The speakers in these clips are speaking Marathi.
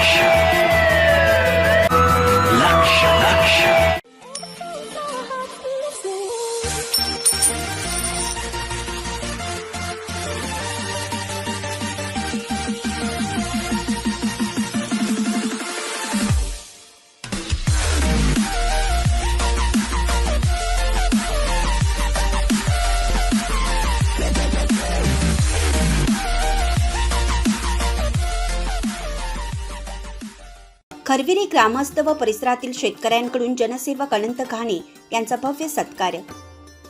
लक्ष खरविरी ग्रामस्थ व परिसरातील शेतकऱ्यांकडून जनसेवक अनंत घाणे यांचा भव्य सत्कार.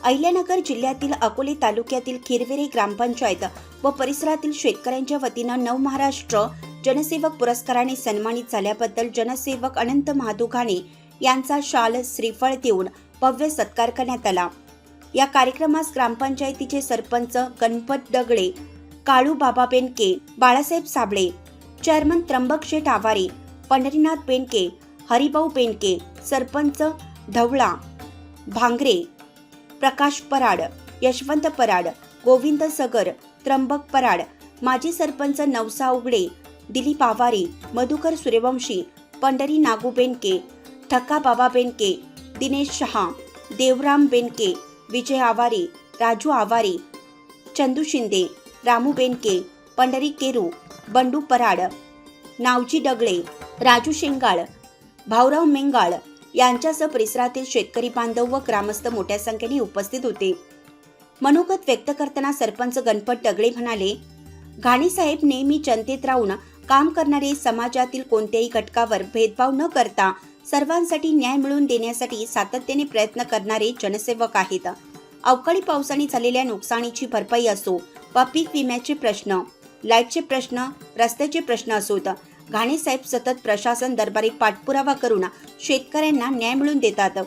अहिल्यानगर जिल्ह्यातील अकोले तालुक्यातील खिरविरे ग्रामपंचायत व परिसरातील शेतकऱ्यांच्या वतीनं नवमहाराष्ट्र जनसेवक पुरस्काराने सन्मानित झाल्याबद्दल जनसेवक अनंत महादू घाणे यांचा शाल श्रीफळ देऊन भव्य सत्कार करण्यात आला. या कार्यक्रमास ग्रामपंचायतीचे सरपंच गणपत दगडे काळू बाबा बेनके बाळासाहेब साबळे चेअरमन त्र्यंबक शेठ आवारे पंढरीनाथ बेनके हरिभाऊ बेनके सरपंच धवळा भांगरे प्रकाश पराड यशवंत पराड गोविंद सगर त्र्यंबक पराड माजी सरपंच नवसा उगडे दिलीप आवारी मधुकर सूर्यवंशी पंढरी नागू बेनके ठक्का बाबा बेनके दिनेश शहा देवराम बेनके विजय आवारे राजू आवारी चंदू शिंदे रामू बेनके पंढरी केरू बंडू पराड नावजी डगळे राजू शेंगाळ भाऊराव मेंगाळ यांच्यासह परिसरातील शेतकरी बांधव व ग्रामस्थ मोठ्या संख्येने उपस्थित होते. मनोगत व्यक्त करताना सरपंच गणपत डगळे म्हणाले घाणीसाहेब नेहमी जनतेत राहून काम करणारे समाजातील कोणत्याही घटकावर भेदभाव न करता सर्वांसाठी न्याय मिळवून देण्यासाठी सातत्याने प्रयत्न करणारे जनसेवक आहेत. अवकाळी पावसाने झालेल्या नुकसानीची भरपाई असो वा पीक विम्याचे प्रश्न लाईटचे प्रश्न रस्त्याचे प्रश्न असोत घाणेसाहेब सतत प्रशासन दरबारी पाठपुरावा करून शेतकऱ्यांना न्याय मिळवून देतात.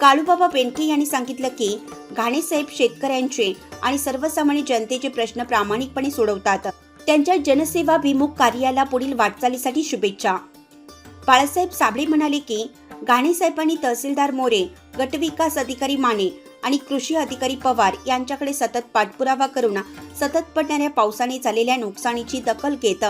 काळूबाबा बेनके यांनी सांगितलं की घाणेसाहेब शेतकऱ्यांचे आणि सर्वसामान्य जनतेचे प्रश्न प्रामाणिकपणे सोडवतात. त्यांच्या जनसेवाभिमुख कार्याला पुढील वाटचालीसाठी शुभेच्छा. बाळासाहेब साबळे म्हणाले की घाणेसाहेबांनी तहसीलदार मोरे गटविकास अधिकारी माने आणि कृषी अधिकारी पवार यांच्याकडे सतत पाठपुरावा करून सतत पडणाऱ्या पावसाने झालेल्या नुकसानीची दखल घेत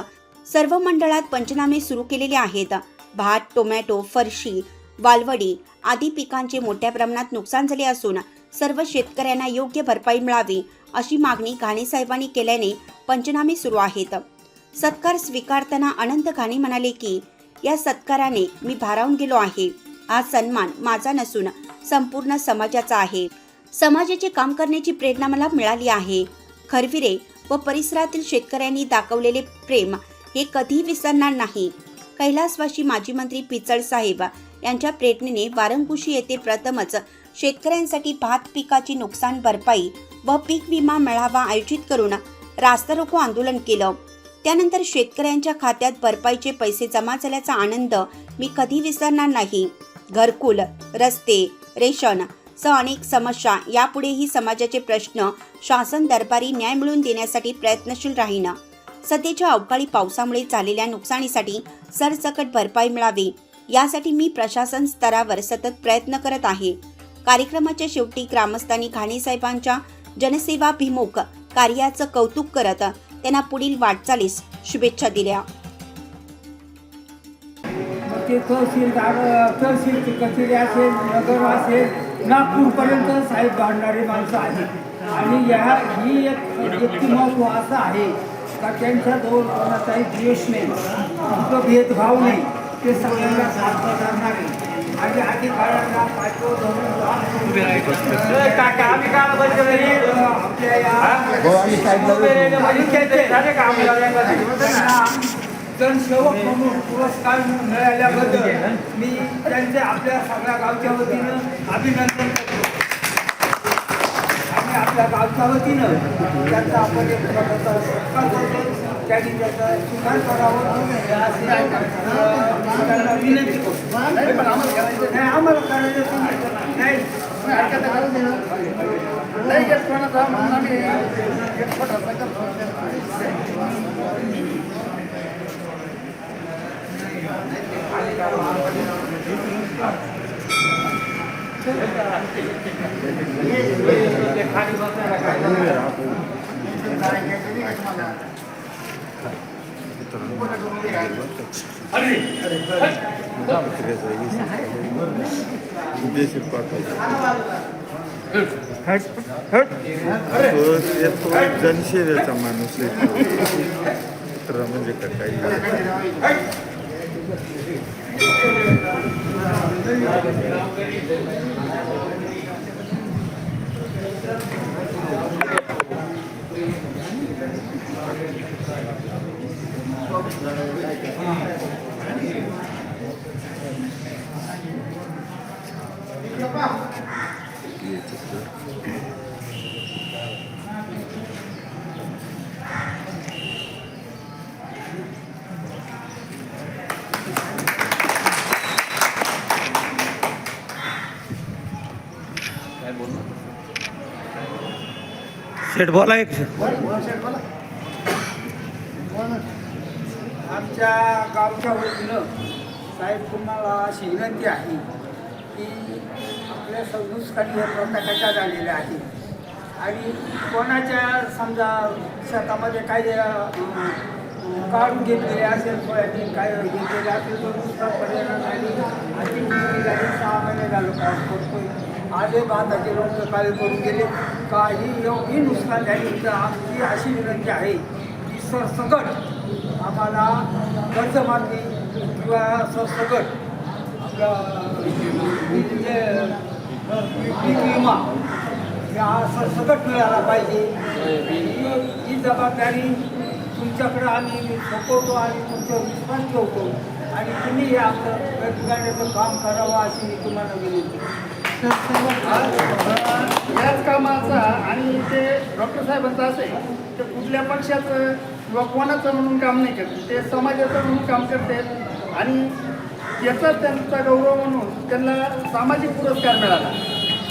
सर्व मंडळात पंचनामे सुरू केलेले आहेत. भात टोमॅटो फरशी वालवडी आदी पिकांचे मोठ्या प्रमाणात नुकसान झाले असून सर्व शेतकऱ्यांना योग्य भरपाई मिळावी अशी मागणी घाणे साहेबांनी केल्याने पंचनामे सुरू आहेत. सत्कार स्वीकारताना अनंत घाणे म्हणाले की या सत्काराने मी भारावून गेलो आहे. हा सन्मान माझा नसून संपूर्ण समाजाचा आहे. समाजाचे काम करण्याची प्रेरणा मला मिळाली आहे. खरविरे व परिसरातील शेतकऱ्यांनी दाखवलेले प्रेम हे कधीही विसरणार नाही. कैलासवासी माजी मंत्री पिचळ साहेब यांच्या प्रेरणेने वारंगुशी येथे प्रथमच शेतकऱ्यांसाठी भात पिकाची नुकसान भरपाई व पीक विमा मेळावा आयोजित करून रास्ता रोको आंदोलन केलं. त्यानंतर शेतकऱ्यांच्या खात्यात भरपाईचे पैसे जमा झाल्याचा आनंद मी कधी विसरणार नाही. घरकुल रस्ते रेशन सह अनेक समस्या यापुढेही समाजाचे प्रश्न शासन दरबारी न्याय मिळवून देण्यासाठी प्रयत्नशील राहीनं सध्याच्या अवकाळी पावसामुळे झालेल्या नुकसानीसाठी सरसकट भरपाई मिळावी यासाठी मी प्रशासन स्तरावर सतत प्रयत्न करत आहे. कार्यक्रमाच्या शेवटी ग्रामस्थांनी घाणेसाहेबांच्या जनसेवाभिमुख कार्याचं कौतुक करत त्यांना पुढील वाटचालीस शुभेच्छा दिल्या. ते तहसीलदार तहसीलची कचेरी असेल नगर असेल नागपूरपर्यंत साहेब भांडणारे माणसं आहेत. आणि या ही एक व्यक्तिमत्व असं आहे का त्यांच्याजवळ कोणाचाही द्वेष नाही कुठं भेदभाव नाही ते सगळ्यांना साथ करणारे आणि आधी काळाला पाठव धरून आपल्या या जनसेवक म्हणून पुरस्कार मिळाल्याबद्दल मी त्यांचे आपल्या सगळ्या गावच्या वतीनं अभिनंदन करतो. आणि आपल्या गावच्या वतीनं त्यांचा आपण एक प्रकारचा सत्कार करतो. त्यांनी त्याचा सुधार करावं. त्यांना विनंती करतो. नाही आम्हाला करायचं नाही. नाही. एक कोणाचा म्हणून एक छोटासा करतो. जनशेचा माणूस मित्र म्हणजे काही का काही शेठ बोला एक आमच्या गावच्या वतीनं साहेब तुम्हाला अशी विनंती आहे की आपल्या संस्कारी या झालेल्या आहे आणि कोणाच्या समजा शेतामध्ये काही काढून घेतलेले असेल सोयाबीन काय घेतलेले असेल तर नुसतं पर्यावरण झाली आधी झाली सहा महिने झालो पाऊस पडतोय. आले भाताचे लोक काय करून गेले. काही एवढी नुकसान झाली तर आमची अशी विनंती आहे की सरसकट आम्हाला कर्जमाफी किंवा सरसकट आपलं जे पीक विमा या सरसकट मिळाला पाहिजे. ही ही जबाबदारी तुमच्याकडं आम्ही सोपवतो आणि तुमच्यावर विश्वास ठेवतो. आणि तुम्ही हे आपलं गाण्याचं काम करावं अशी मी तुम्हाला विनंती याच कामाचा आणि ते डॉक्टर साहेबांचं असं आहे ते कुठल्या पक्षाचं किंवा कोणाचं म्हणून काम नाही करत. ते समाजाचं म्हणून काम करते आणि याचा त्यांचा गौरव म्हणून त्यांना सामाजिक पुरस्कार मिळाला.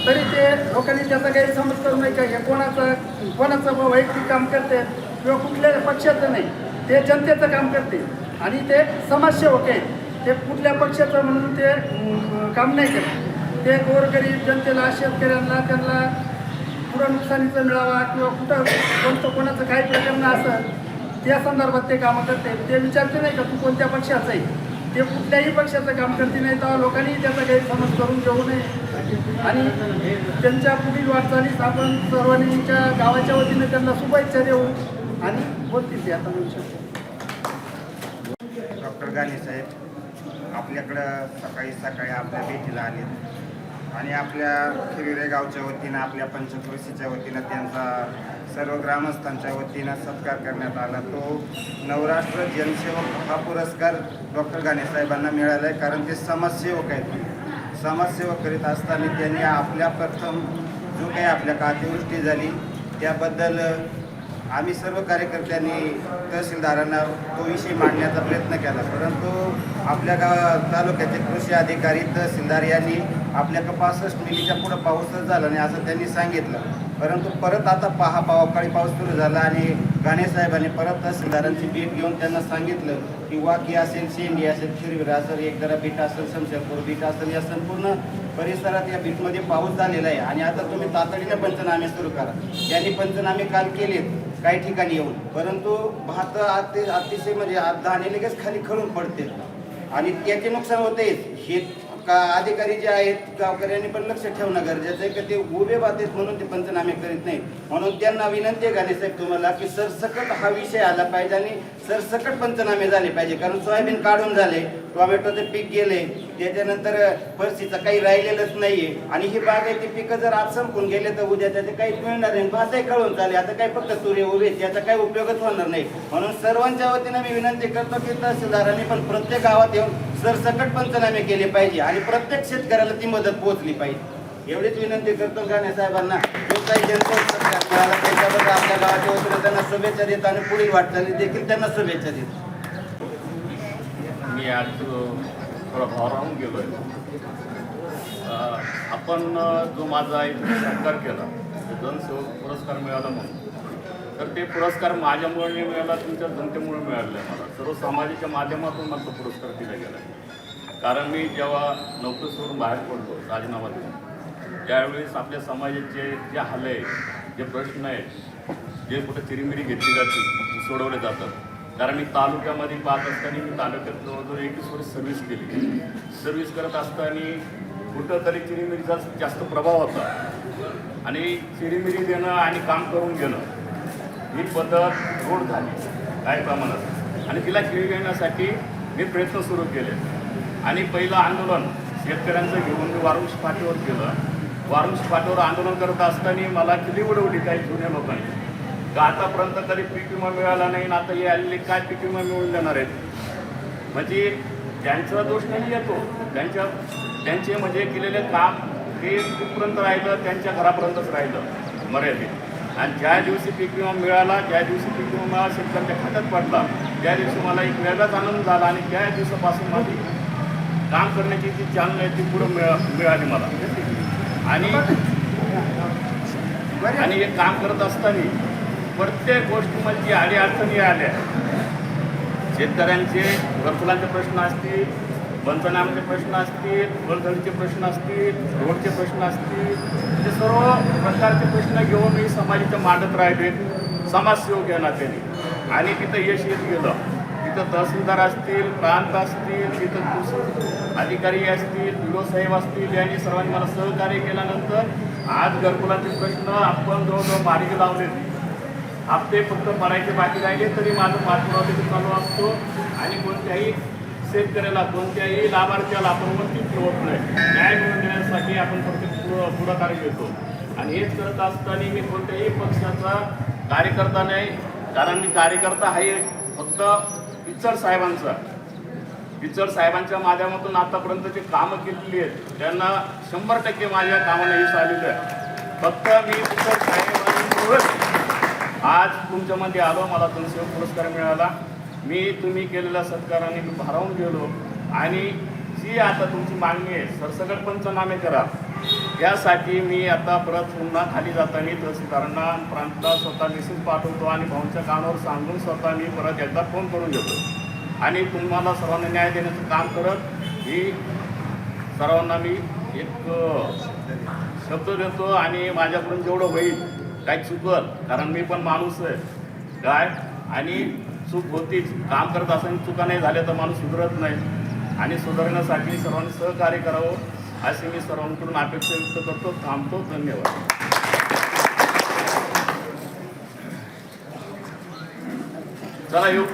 तरी ते लोकांनी त्याचा काही समज करू नये का? हे कोणाचं कोणाचं वैयक्तिक काम करते किंवा कुठल्या पक्षाचं नाही. ते जनतेचं काम करते. आणि ते समाजसेवक आहेत. ते कुठल्या पक्षाचं म्हणून ते काम नाही करत. ते गोरगरीब जनतेला शेतकऱ्यांना त्यांना पुढं नुकसानीचं मिळावा किंवा कुठं कोणतं कोणाचं काही प्रकरण असेल त्या संदर्भात ते कामं करते. ते विचारते नाही का तू कोणत्या पक्षाचं आहे? ते कुठल्याही पक्षाचं काम करते नाही तर लोकांनी त्याचा गैरसमज करून घेऊ नये. आणि त्यांच्या पुढील वाटचालीस आपण सर्वांच्या गावाच्या वतीने त्यांना शुभेच्छा देऊ आणि बोलतील ते आता म्हणू शकतो. डॉक्टर गाणे साहेब आपल्याकडं सकाळी सकाळी आपल्या भेटीला आले आणि आपल्या खिरिरे गावच्या वतीनं आपल्या पंचक्रोशीच्या वतीनं त्यांचा सर्व ग्रामस्थांच्या वतीनं सत्कार करण्यात आला. तो नवराष्ट्र जनसेवक हा पुरस्कार डॉक्टर गाणेसाहेबांना मिळाला आहे कारण ते समाजसेवक आहेत. समाजसेवक करीत असताना त्यांनी आपल्या प्रथम जो काही आपल्या कातिवृष्टी झाली त्याबद्दल आम्ही सर्व कार्यकर्त्यांनी तहसीलदारांना तो विषय मांडण्याचा प्रयत्न केला. परंतु आपल्या गाव तालुक्याचे कृषी अधिकारी तहसीलदार यांनी आपल्या पासष्ट मिलीच्या पुढं पाऊसच झाला नाही असं त्यांनी सांगितलं. परंतु परत आता पहा पावकाळी पाऊस सुरू झाला आणि गाणेसाहेबांनी परत तहसीलदारांची भेट घेऊन त्यांना सांगितलं की वाकी असेल शेंडी असेल खिरवीर असेल एकदरा बीट असेल शमशेरपूर बीट असेल या संपूर्ण परिसरात या बीटमध्ये पाऊस झालेला आहे. आणि आता तुम्ही तातडीने पंचनामे सुरू करा. यांनी पंचनामे काल केलेत. काही ठिकाणी येऊन. परंतु भात अति अतिशय म्हणजे आज लगेच खाली खळून पडते. आणि त्याचे नुकसान होतेच. हे का अधिकारी जे आहेत गावकऱ्यांनी पण लक्ष ठेवणं गरजेचं आहे की ते उभे बाधित म्हणून ते पंचनामे करीत नाही म्हणून त्यांना विनंती आहे गाणे साहेब तुम्हाला की सरसकट हा विषय आला पाहिजे आणि सरसकट पंचनामे झाले पाहिजे. कारण सोयाबीन काढून झाले टोमॅटोचे पीक गेले त्याच्यानंतर फरशीचं काही राहिलेलंच नाहीये. आणि ही बागायती पिकं जर आज संपून गेले तर उद्या त्याचे काहीच मिळणार नाही. भातही कळून चालेल. आता काही फक्त सूर्य उभे त्याचा काही उपयोगच होणार नाही. म्हणून सर्वांच्या वतीनं मी विनंती करतो की तहसीलदारांनी पण प्रत्येक गावात येऊन सरसकट पंचनामे केले पाहिजे आणि प्रत्येक शेतकऱ्याला ती मदत पोहोचली पाहिजे. एवढीच विनंती करतो गाणे साहेबांना. जो काही जनता सरकार त्याच्याबद्दल आपल्या गावाच्या वतीनं त्यांना शुभेच्छा देत आणि पुढील वाटचाली देखील त्यांना शुभेच्छा देतो. मी आज थोडा भारावून गेलो आपण जो माझा एक सरकार केला तो जनसेवक पुरस्कार मिळाला म्हणून. तर ते पुरस्कार माझ्यामुळे नाही मिळाला तुमच्या जनतेमुळे मिळाले. मला सर्व समाजाच्या माध्यमातून मला तो पुरस्कार दिला गेला. कारण मी जेव्हा नोकरीवरून बाहेर पडलो राजीनामा देऊन त्यावेळेस आपल्या समाजाचे जे हाल आहे जे प्रश्न आहेत जे कुठं चिरीमिरी घेतली जाते सोडवले जातात. कारण मी तालुक्यामध्ये पाहत असताना मी तालुक्यात जवळजवळ एकवीस वर्ष सर्व्हिस केली. सर्व्हिस करत असताना कुठंतरी चिरीमिरीचा जास्त प्रभाव होता. आणि चिरीमिरी देणं आणि काम करून घेणं ही पद्धत रूढ झाली काही प्रमाणात. आणि तिला खिळी घेण्यासाठी मी प्रयत्न सुरू केले. आणि पहिलं आंदोलन शेतकऱ्यांचं घेऊन मी वारुंश पाठीवर केलं. वारुंश पाठीवर आंदोलन करत असताना मला किती उडवली काही जुन्या लोकांनी. का आतापर्यंत कधी पीक विमा मिळाला नाही ना आता हे आलेले काय पीक विमा मिळून देणार आहेत? म्हणजे त्यांचा दोष नाही येतो त्यांच्या त्यांचे म्हणजे केलेले काम हे कुठपर्यंत राहिलं त्यांच्या घरापर्यंतच राहिलं मर्यादित. आणि ज्या दिवशी पीक विमा मिळाला ज्या दिवशी पीक विमा मिळाला शेतकऱ्यांच्या खात्यात पडला. त्या दिवशी मला एक वेगळाच आनंद झाला आणि त्या दिवसापासून माझी काम करण्याची जी चालना आहे ती पुढं मिळा मिळाली मला. आणि आणि हे काम करत असताना प्रत्येक गोष्टीमध्ये म्हणजे जी अडीअडचणी आल्या. शेतकऱ्यांचे घरकुलांचे प्रश्न असतील पंचनाम्याचे प्रश्न असतील गोलधडीचे प्रश्न असतील रोडचे प्रश्न असतील ते सर्व प्रकारचे प्रश्न घेऊन मी समाजाच्या मांडत राहिले. समाजसेवक या नात्याने आणि तिथं यश येत गेलं. तिथं तहसीलदार असतील प्रांत असतील तिथं दुसरं अधिकारी असतील बिरो साहेब असतील यांनी सर्वांनी मला सहकार्य केल्यानंतर आज घरकुलाचे प्रश्न आपण जवळजवळ मार्गी लावले. हप्ते फक्त भरायचे बाकी राहिले तरी माझं पाठपुरावा चालू असतो. आणि कोणत्याही शेतकऱ्याला कोणत्याही लाभार्थ्याला आपण वंचित ठेवत नाही. न्याय मिळवून देण्यासाठी आपण फक्त पुढाकार घेतो. आणि हेच करत असताना मी कोणत्याही पक्षाचा कार्यकर्ता नाही. कारण मी कार्यकर्ता आहे फक्त पिचड साहेबांचा. पिचड साहेबांच्या माध्यमातून आतापर्यंत जे कामं केलेली आहेत. त्यांना शंभर टक्के माझ्या कामाला यश आलेलं आहे. फक्त मी पिचड साहेबांमुळेच आज तुमच्यामध्ये आलो. मला दोनशे पुरस्कार मिळाला. मी तुम्ही केलेल्या सत्काराने मी भारावून गेलो. आणि जी आता तुमची मागणी आहे सरसकट पंचनामे करा. यासाठी मी आता परत पुन्हा खाली जाताना तहसीलदारांना आणि प्रांतला स्वतः मेसेज पाठवतो आणि भाऊंच्या कानावर सांगून स्वतः मी परत एकदा फोन करून घेतो. आणि तुम्हाला सर्वांना न्याय देण्याचं काम करत ही सर्वांना मी एक शब्द देतो आणि माझ्याकडून जेवढं होईल काही चुकल कारण मी पण माणूस आहे. काय? आणि चूक होतीच. काम करत असताना चुका नाही झाल्या तर माणूस सुधरत नाही. आणि सुधारण्यासाठी सर्वांनी सहकार्य करावं अशी मी सर्वांकडून अपेक्षा व्यक्त करतो. थांबतो. धन्यवाद. चला येऊ.